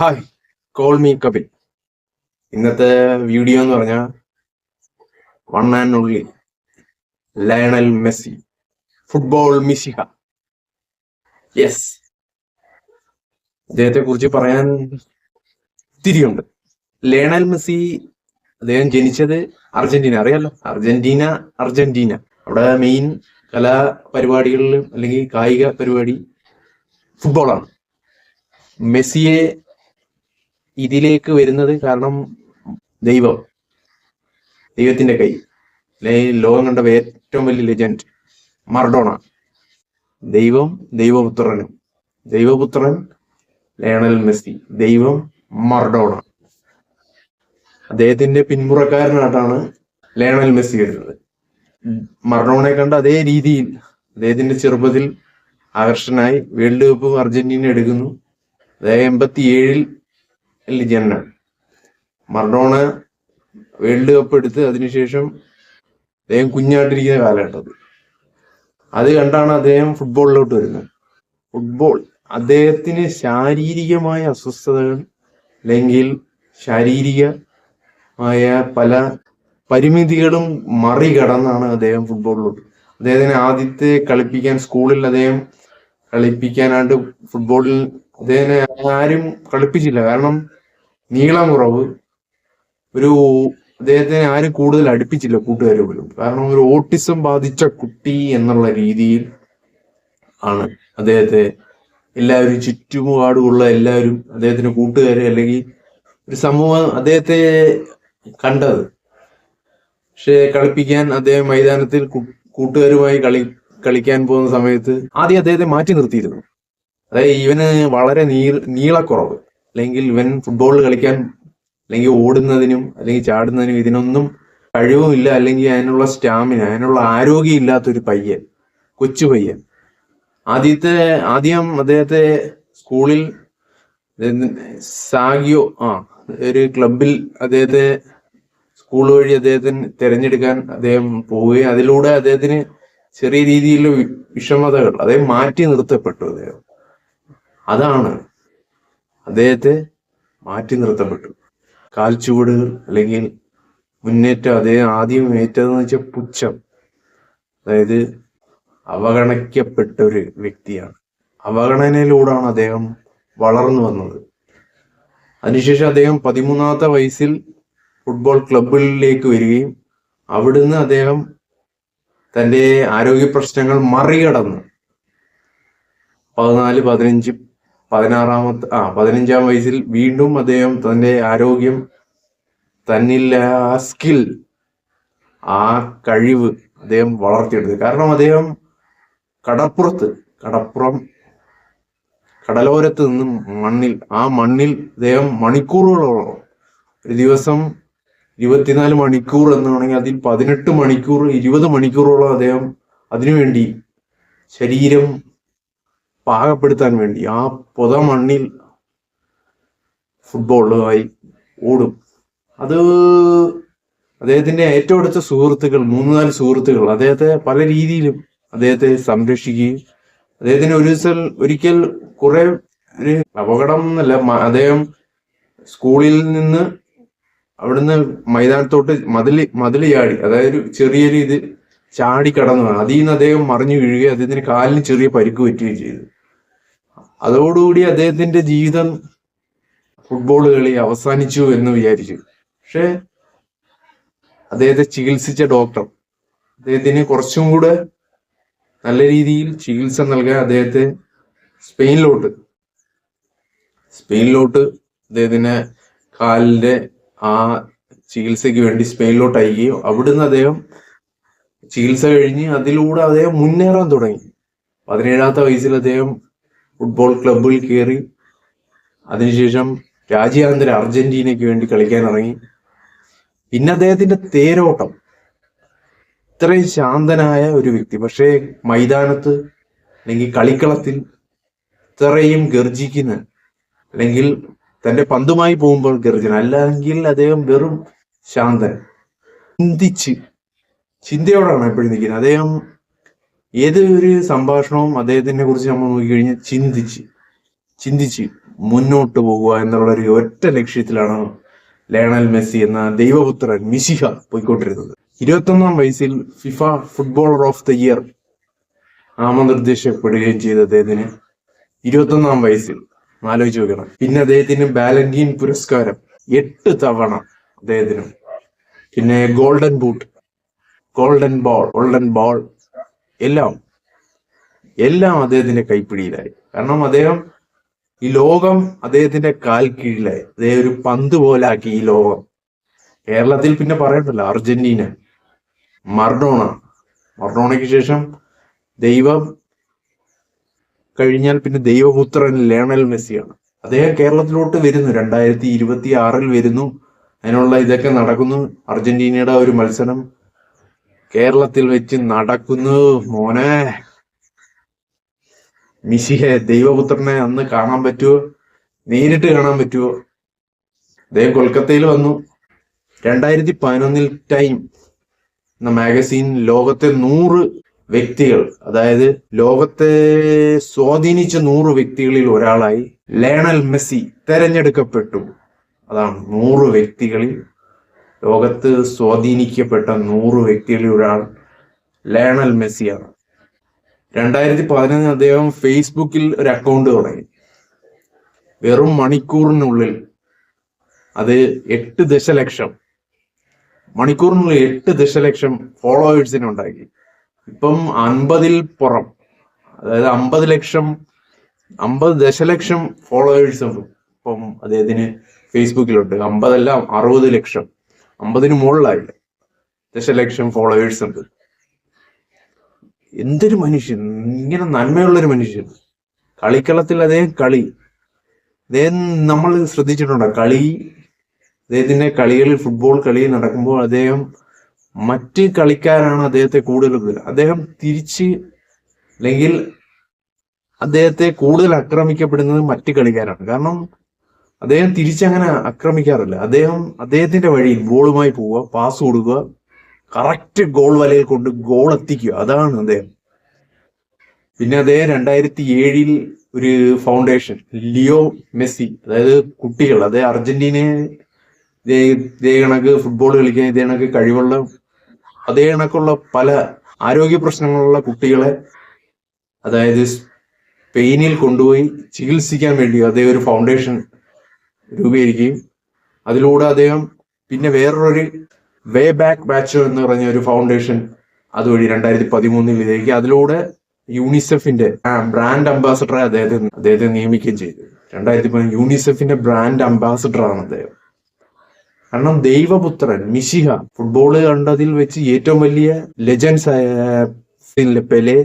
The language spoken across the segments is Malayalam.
ഹായ് കോൾ മീ കപിൽ ഇന്നത്തെ വീഡിയോ എന്ന് പറഞ്ഞാൽ one and only Lionel Messi football മിസിഹ yes അദ്ദേഹത്തെ കുറിച്ച് പറയാൻ തിരിയുണ്ട്. ലയണൽ മെസ്സി അദ്ദേഹം ജനിച്ചത് അർജന്റീന. അറിയാലോ? Argentina Argentina. അവിടെ മെയിൻ കലാപരിപാടികളിലും അല്ലെങ്കിൽ കായിക പരിപാടി ഫുട്ബോളാണ് മെസ്സിയെ ഇതിലേക്ക് വരുന്നത് കാരണം ദൈവം. ദൈവത്തിന്റെ കൈ. ലോകം കണ്ട ഏറ്റവും വലിയ ലെജൻഡ് മർഡോണ. ദൈവം ദൈവപുത്രനും. ദൈവപുത്രൻ ലയണൽ മെസ്സി. ദൈവം മർഡോണ. അദ്ദേഹത്തിന്റെ പിന്മുറക്കാരനായിട്ടാണ് ലയണൽ മെസ്സി വരുന്നത്. മർഡോണയെ കണ്ട അതേ രീതിയിൽ അദ്ദേഹത്തിന്റെ ചെറുപ്പത്തിൽ ആകർഷനായി വേൾഡ് കപ്പും അർജന്റീന എടുക്കുന്നു. അദ്ദേഹം എൺപത്തി ഏഴിൽ ജനനം മർഡോണ വേൾഡ് കപ്പ് എടുത്ത് അതിനുശേഷം അദ്ദേഹം കുഞ്ഞായിട്ടിരിക്കുന്ന കാലഘട്ടത്തിൽ അത്. കണ്ടാണ് അദ്ദേഹം ഫുട്ബോളിലോട്ട് വരുന്നത്. ഫുട്ബോൾ അദ്ദേഹത്തിന് ശാരീരികമായ അസ്വസ്ഥതകൾ അല്ലെങ്കിൽ ശാരീരികമായ പല പരിമിതികളും മറികടന്നാണ് അദ്ദേഹം ഫുട്ബോളിലോട്ട്. അദ്ദേഹത്തിന് ആദ്യത്തെ കളിപ്പിക്കാൻ സ്കൂളിൽ അദ്ദേഹം കളിപ്പിക്കാനായിട്ട് ഫുട്ബോളിൽ അദ്ദേഹം ആരും കളിപ്പിച്ചില്ല. കാരണം നീളം കുറവ് ഒരു അദ്ദേഹത്തിനെ ആരും കൂടുതൽ അടുപ്പിച്ചില്ല കൂട്ടുകാരെ പോലും. കാരണം ഒരു ഓട്ടിസം ബാധിച്ച കുട്ടി എന്നുള്ള രീതിയിൽ ആണ് അദ്ദേഹത്തെ എല്ലാവരും ചുറ്റുപാടുമുള്ള എല്ലാവരും അദ്ദേഹത്തിന്റെ കൂട്ടുകാരെ അല്ലെങ്കിൽ ഒരു സമൂഹം അദ്ദേഹത്തെ കണ്ടത്. പക്ഷെ കളിപ്പിക്കാൻ അദ്ദേഹം മൈതാനത്തിൽ കൂട്ടുകാരുമായി കളി കളിക്കാൻ പോകുന്ന സമയത്ത് ആദ്യം അദ്ദേഹത്തെ മാറ്റി നിർത്തിയിരുന്നു. അതായത് ഇവന് വളരെ നീ നീളക്കുറവ്. അല്ലെങ്കിൽ ഇവൻ ഫുട്ബോൾ കളിക്കാൻ അല്ലെങ്കിൽ ഓടുന്നതിനും അല്ലെങ്കിൽ ചാടുന്നതിനും ഇതിനൊന്നും കഴിവുമില്ല. അല്ലെങ്കിൽ അതിനുള്ള സ്റ്റാമിന അതിനുള്ള ആരോഗ്യം ഇല്ലാത്തൊരു പയ്യൻ കൊച്ചു പയ്യൻ. ആദ്യത്തെ ആദ്യം അദ്ദേഹത്തെ സ്കൂളിൽ സാഗിയോ ആ ഒരു ക്ലബിൽ അദ്ദേഹത്തെ സ്കൂൾ വഴി അദ്ദേഹത്തിന് തിരഞ്ഞെടുക്കാൻ അദ്ദേഹം പോവുകയും അതിലൂടെ അദ്ദേഹത്തിന് ചെറിയ രീതിയിലുള്ള വിഷമതകൾ അദ്ദേഹം മാറ്റി നിർത്തപ്പെട്ടു അദ്ദേഹം. അതാണ് അദ്ദേഹത്തെ മാറ്റി നിർത്തപ്പെട്ടു. കാൽച്ചുവടുകൾ അല്ലെങ്കിൽ മുന്നേറ്റം അദ്ദേഹം ആദ്യം ഏറ്റതെന്ന് വെച്ചാൽ പുച്ഛം. അതായത് അവഗണിക്കപ്പെട്ട ഒരു വ്യക്തിയാണ്. അവഗണനയിലൂടെയാണ് അദ്ദേഹം വളർന്നു വന്നത്. അതിനുശേഷം അദ്ദേഹം പതിമൂന്നാമത്തെ വയസ്സിൽ ഫുട്ബോൾ ക്ലബ്ബിലേക്ക് വരികയും അവിടുന്ന് അദ്ദേഹം തന്റെ ആരോഗ്യ പ്രശ്നങ്ങൾ മറികടന്ന്. പതിനാല് പതിനഞ്ച് പതിനാറാമത്തെ ആ പതിനഞ്ചാം വയസ്സിൽ വീണ്ടും അദ്ദേഹം തന്റെ ആരോഗ്യം തന്നിൽ ആ സ്കിൽ ആ കഴിവ് അദ്ദേഹം വളർത്തിയെടുത്തു. കാരണം അദ്ദേഹം കടപ്പുറത്ത് കടപ്പുറം കടലോരത്ത് നിന്നും മണ്ണിൽ ആ മണ്ണിൽ അദ്ദേഹം മണിക്കൂറുകളോളം ഒരു ദിവസം ഇരുപത്തിനാല് മണിക്കൂർ എന്ന് വേണമെങ്കിൽ അതിൽ പതിനെട്ട് മണിക്കൂർ ഇരുപത് മണിക്കൂറോളം അദ്ദേഹം അതിനുവേണ്ടി ശരീരം പാകപ്പെടുത്താൻ വേണ്ടി ആ പൊത മണ്ണിൽ ഫുട്ബോളുമായി ഓടും അത് അദ്ദേഹത്തിന്റെ ഏറ്റവും അടുത്ത സുഹൃത്തുക്കൾ മൂന്ന് നാല് സുഹൃത്തുക്കൾ അദ്ദേഹത്തെ പല രീതിയിലും അദ്ദേഹത്തെ സംരക്ഷിക്കുകയും അദ്ദേഹത്തിന് ഒരു ദിവസം ഒരിക്കൽ കുറെ ഒരു അപകടം എന്നല്ല അദ്ദേഹം സ്കൂളിൽ നിന്ന് അവിടുന്ന് മൈതാനത്തോട്ട് മതിൽ മതിൽ ചാടി അതായത് ഒരു ചെറിയൊരു ഇത് ചാടി കടന്നു. അതിൽ നിന്ന് അദ്ദേഹം മറിഞ്ഞു വീഴുകയും അദ്ദേഹത്തിന് കാലിന് ചെറിയ പരിക്ക് പറ്റുകയും ചെയ്തു അതോടുകൂടി അദ്ദേഹത്തിന്റെ ജീവിതം ഫുട്ബോൾ കളി അവസാനിച്ചു എന്ന് വിചാരിച്ചു. പക്ഷെ അദ്ദേഹത്തെ ചികിത്സിച്ച ഡോക്ടർ അദ്ദേഹത്തിന് കുറച്ചും കൂടെ നല്ല രീതിയിൽ ചികിത്സ നൽകാൻ അദ്ദേഹത്തെ സ്പെയിനിലോട്ട് സ്പെയിനിലോട്ട് അദ്ദേഹത്തിന് കാലിന്റെ ആ ചികിത്സയ്ക്ക് വേണ്ടി സ്പെയിനിലോട്ട് അയക്കുകയും അവിടുന്ന് അദ്ദേഹം ചികിത്സ കഴിഞ്ഞ് അതിലൂടെ അദ്ദേഹം മുന്നേറാൻ തുടങ്ങി. പതിനേഴാമത്തെ വയസ്സിൽ അദ്ദേഹം ഫുട്ബോൾ ക്ലബിൽ കയറി അതിനുശേഷം രാജ്യാന്തര അർജന്റീനയ്ക്ക് വേണ്ടി കളിക്കാൻ ഇറങ്ങി. പിന്നെ അദ്ദേഹത്തിന്റെ തേരോട്ടം. ഇത്രയും ശാന്തനായ ഒരു വ്യക്തി. പക്ഷേ മൈതാനത്ത് അല്ലെങ്കിൽ കളിക്കളത്തിൽ ഇത്രയും ഗർജിക്കുന്ന അല്ലെങ്കിൽ തന്റെ പന്തുമായി പോകുമ്പോൾ ഗർജന അല്ലെങ്കിൽ അദ്ദേഹം വെറും ശാന്തൻ. ചിന്തിച്ച് ചിന്തയോടാണ് എപ്പോഴും നിൽക്കുന്നത്. അദ്ദേഹം ഏത് ഒരു സംഭാഷണവും അദ്ദേഹത്തിനെ കുറിച്ച് നമ്മൾ നോക്കിക്കഴിഞ്ഞാൽ ചിന്തിച്ച് ചിന്തിച്ച് മുന്നോട്ട് പോകുക എന്നുള്ള ഒരു ഒറ്റ ലക്ഷ്യത്തിലാണ് ലയണൽ മെസ്സി എന്ന ദൈവപുത്രൻ മിശിഹ പോയിക്കൊണ്ടിരുന്നത്. ഇരുപത്തൊന്നാം വയസ്സിൽ FIFA footballer of the year നാമനിർദ്ദേശപ്പെടുകയും ചെയ്ത അദ്ദേഹത്തിന്. ഇരുപത്തൊന്നാം വയസ്സിൽ ആലോചിച്ച് നോക്കണം. പിന്നെ അദ്ദേഹത്തിന് ബാലന്റീൻ പുരസ്കാരം എട്ട് തവണ അദ്ദേഹത്തിന്. പിന്നെ golden boot golden ball golden ball എല്ലാം എല്ലാം അദ്ദേഹത്തിന്റെ കൈപ്പിടിയിലായി. കാരണം അദ്ദേഹം ഈ ലോകം അദ്ദേഹത്തിന്റെ കാൽ കീഴിലായി അദ്ദേഹം ഒരു പന്ത് പോലാക്കി ഈ ലോകം. കേരളത്തിൽ പിന്നെ പറയണ്ടല്ലോ അർജന്റീന മർഡോണ. മർഡോണയ്ക്ക് ശേഷം ദൈവം കഴിഞ്ഞാൽ പിന്നെ ദൈവപുത്രൻ ലേണൽ മെസ്സിയാണ്. അദ്ദേഹം കേരളത്തിലോട്ട് വരുന്നു രണ്ടായിരത്തി ഇരുപത്തി ആറിൽ വരുന്നു. അതിനുള്ള ഇതൊക്കെ നടക്കുന്നു. അർജന്റീനയുടെ ഒരു മത്സരം കേരളത്തിൽ വെച്ച് നടക്കുന്നു മോനെ. മിശിഹെ ദൈവപുത്രനെ അന്ന് കാണാൻ പറ്റുമോ നേരിട്ട് കാണാൻ പറ്റുമോ അദ്ദേഹം കൊൽക്കത്തയിൽ വന്നു. രണ്ടായിരത്തി പതിനൊന്നിൽ ടൈം എന്ന മാഗസീൻ ലോകത്തെ നൂറ് വ്യക്തികൾ അതായത് ലോകത്തെ സ്വാധീനിച്ച നൂറ് വ്യക്തികളിൽ ഒരാളായി ലേണൽ മെസ്സി തെരഞ്ഞെടുക്കപ്പെട്ടു. അതാണ് നൂറ് വ്യക്തികളിൽ ലോകത്ത് സ്വാധീനിക്കപ്പെട്ട നൂറ് വ്യക്തികളിൽ ഒരാൾ ലയണൽ മെസ്സിയാണ്. രണ്ടായിരത്തി പതിനൊന്നിൽ അദ്ദേഹം ഫേസ്ബുക്കിൽ ഒരു അക്കൗണ്ട് തുടങ്ങി. വെറും മണിക്കൂറിനുള്ളിൽ അത് എട്ട് ദശലക്ഷം മണിക്കൂറിനുള്ളിൽ എട്ട് ദശലക്ഷം ഫോളോവേഴ്സിനെ ഉണ്ടാക്കി. ഇപ്പം അൻപതിൽ പുറം അതായത് അമ്പത് ലക്ഷം അമ്പത് ദശലക്ഷം ഫോളോവേഴ്സും ഇപ്പം അദ്ദേഹത്തിന് ഫേസ്ബുക്കിലുണ്ട്. അമ്പതല്ല അറുപത് ലക്ഷം. അമ്പതിന് മുകളിലായി. ദശലക്ഷം ഫോളോവേഴ്സ് ഉണ്ട്. എന്തൊരു മനുഷ്യൻ? ഇങ്ങനെ നന്മയുള്ളൊരു മനുഷ്യൻ. കളിക്കളത്തിൽ അദ്ദേഹം കളി. അദ്ദേഹം നമ്മൾ ശ്രദ്ധിച്ചിട്ടുണ്ടോ? കളി. അദ്ദേഹത്തിന്റെ കളികളിൽ ഫുട്ബോൾ കളി നടക്കുമ്പോൾ അദ്ദേഹം മറ്റ് കളിക്കാരാണ് അദ്ദേഹത്തെ കൂടുതൽ. അദ്ദേഹം തിരിച്ച് അല്ലെങ്കിൽ അദ്ദേഹത്തെ കൂടുതൽ ആക്രമിക്കപ്പെടുന്നത് മറ്റ് കളിക്കാരാണ്. കാരണം അദ്ദേഹം തിരിച്ചങ്ങനെ ആക്രമിക്കാറില്ല. അദ്ദേഹം അദ്ദേഹത്തിന്റെ വഴിയിൽ ബോളുമായി പോവുക പാസ് കൊടുക്കുക കറക്റ്റ് ഗോൾ വലയിൽ കൊണ്ട് ഗോൾ എത്തിക്കുക. അതാണ് അദ്ദേഹം. പിന്നെ അദ്ദേഹം രണ്ടായിരത്തി ഏഴിൽ ഒരു ഫൗണ്ടേഷൻ ലിയോ മെസ്സി അതായത് കുട്ടികൾ അതായത് അർജന്റീനയെ ഇതേ കണക്ക് ഫുട്ബോൾ കളിക്കാൻ ഇതേ കണക്ക് കഴിവുള്ള അതേ കണക്കുള്ള പല ആരോഗ്യ പ്രശ്നങ്ങളുള്ള കുട്ടികളെ അതായത് സ്പെയിനിൽ കൊണ്ടുപോയി ചികിത്സിക്കാൻ വേണ്ടി അദ്ദേഹം ഒരു ഫൗണ്ടേഷൻ രൂപീകരിക്കുകയും അതിലൂടെ അദ്ദേഹം പിന്നെ വേറൊരു വേ ബാക്ക് ബാച്ച് എന്ന് പറഞ്ഞ ഒരു ഫൗണ്ടേഷൻ അതുവഴി രണ്ടായിരത്തി പതിമൂന്നിൽ ഇതേക്ക് അതിലൂടെ യൂണിസെഫിന്റെ ബ്രാൻഡ് അംബാസഡറെ അദ്ദേഹത്തെ അദ്ദേഹത്തെ നിയമിക്കുകയും ചെയ്തു. രണ്ടായിരത്തി പതിനൊന്ന് യൂണിസെഫിന്റെ ബ്രാൻഡ് അംബാസഡർ ആണ് അദ്ദേഹം. കാരണം ദൈവപുത്രൻ മിശിഹ ഫുട്ബോൾ കണ്ടതിൽ വെച്ച് ഏറ്റവും വലിയ ലെജൻസ് ആയ പെലെ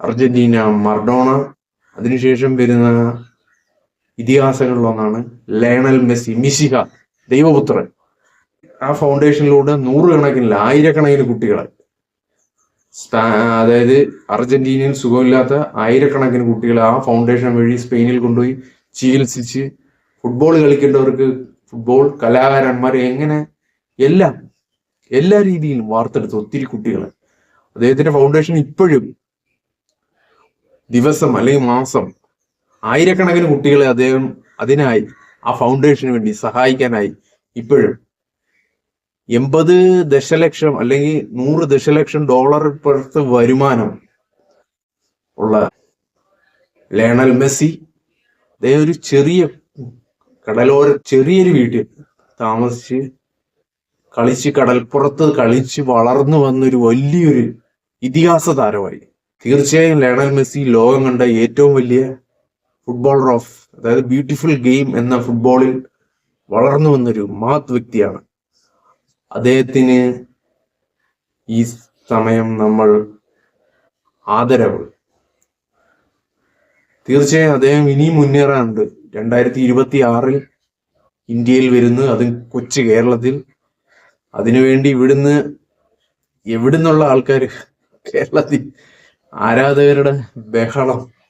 അർജന്റീന മർഡോണ അതിനുശേഷം വരുന്ന ഇതിഹാസങ്ങളിലൊന്നാണ് ലേണൽ മെസ്സി മിശിഹ ദൈവപുത്രൻ. ആ ഫൗണ്ടേഷനിലൂടെ നൂറുകണക്കിന് ആയിരക്കണക്കിന് കുട്ടികളെ. അതായത് അർജന്റീനയിൽ സുഖമില്ലാത്ത ആയിരക്കണക്കിന് കുട്ടികളെ ആ ഫൗണ്ടേഷൻ വഴി സ്പെയിനിൽ കൊണ്ടുപോയി ചികിത്സിച്ച് ഫുട്ബോൾ കളിക്കേണ്ടവർക്ക് ഫുട്ബോൾ കലാകാരന്മാർ എങ്ങനെ എല്ലാം എല്ലാ രീതിയിലും വാർത്തെടുത്ത് ഒത്തിരി കുട്ടികളെ. അദ്ദേഹത്തിന്റെ ഫൗണ്ടേഷൻ ഇപ്പോഴും ദിവസം അല്ലെങ്കിൽ മാസം ആയിരക്കണക്കിന് കുട്ടികളെ അദ്ദേഹം അതിനായി ആ ഫൗണ്ടേഷന് വേണ്ടി സഹായിക്കാനായി ഇപ്പോഴും എൺപത് ദശലക്ഷം അല്ലെങ്കിൽ നൂറ് ദശലക്ഷം ഡോളർ പുറത്ത് വരുമാനം ഉള്ള ലേണൽ മെസ്സി. അദ്ദേഹം ഒരു ചെറിയ കടലോര ചെറിയൊരു വീട്ടിൽ താമസിച്ച് കളിച്ച് കടൽപ്പുറത്ത് കളിച്ച് വളർന്നു വന്നൊരു വലിയൊരു ഇതിഹാസ താരമായി. തീർച്ചയായും ലേണൽ മെസ്സി ലോകം കണ്ട ഏറ്റവും വലിയ ഫുട്ബോളർ ഓഫ് അതായത് ബ്യൂട്ടിഫുൾ ഗെയിം എന്ന ഫുട്ബോളിൽ വളർന്നു വന്നൊരു മഹത് വ്യക്തിയാണ്. അദ്ദേഹത്തിന് ഈ സമയം നമ്മൾ ആദരവ്. തീർച്ചയായും അദ്ദേഹം ഇനിയും മുന്നേറാനുണ്ട്. രണ്ടായിരത്തി ഇരുപത്തി ആറിൽ ഇന്ത്യയിൽ വരുന്നു. അതും കൊച്ചു കേരളത്തിൽ. അതിനുവേണ്ടി ഇവിടുന്ന് എവിടുന്നുള്ള ആൾക്കാർ കേരളത്തിൽ ആരാധകരുടെ ബഹളം.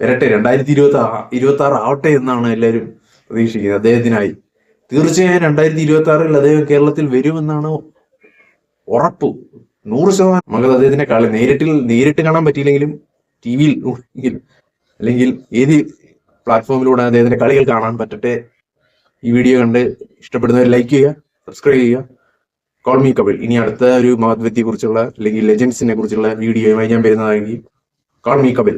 വരട്ടെ രണ്ടായിരത്തി ഇരുപത്തി ഇരുപത്തി ആറ് ആവട്ടെ എന്നാണ് എല്ലാവരും പ്രതീക്ഷിക്കുന്നത്. അദ്ദേഹത്തിനായി. തീർച്ചയായും രണ്ടായിരത്തി ഇരുപത്തി ആറിൽ അദ്ദേഹം കേരളത്തിൽ വരുമെന്നാണ് ഉറപ്പ്. നൂറ് ശതമാനം. നമുക്ക് അദ്ദേഹത്തിന്റെ കളി നേരിട്ടിൽ നേരിട്ട് കാണാൻ പറ്റിയില്ലെങ്കിലും ടി വിയിൽ അല്ലെങ്കിൽ ഏത് പ്ലാറ്റ്ഫോമിലൂടെ അദ്ദേഹത്തിന്റെ കളികൾ കാണാൻ പറ്റട്ടെ. ഈ വീഡിയോ കണ്ട് ഇഷ്ടപ്പെടുന്നവർ ലൈക്ക് ചെയ്യുക സബ്സ്ക്രൈബ് ചെയ്യുക. Call me Kapil. ഇനി അടുത്ത ഒരു മഹത്വത്തെ കുറിച്ചുള്ള അല്ലെങ്കിൽ ലെജൻസിനെ കുറിച്ചുള്ള വീഡിയോയുമായി ഞാൻ വരുന്നതാണെങ്കിൽ കോൾ മീ കപിൽ.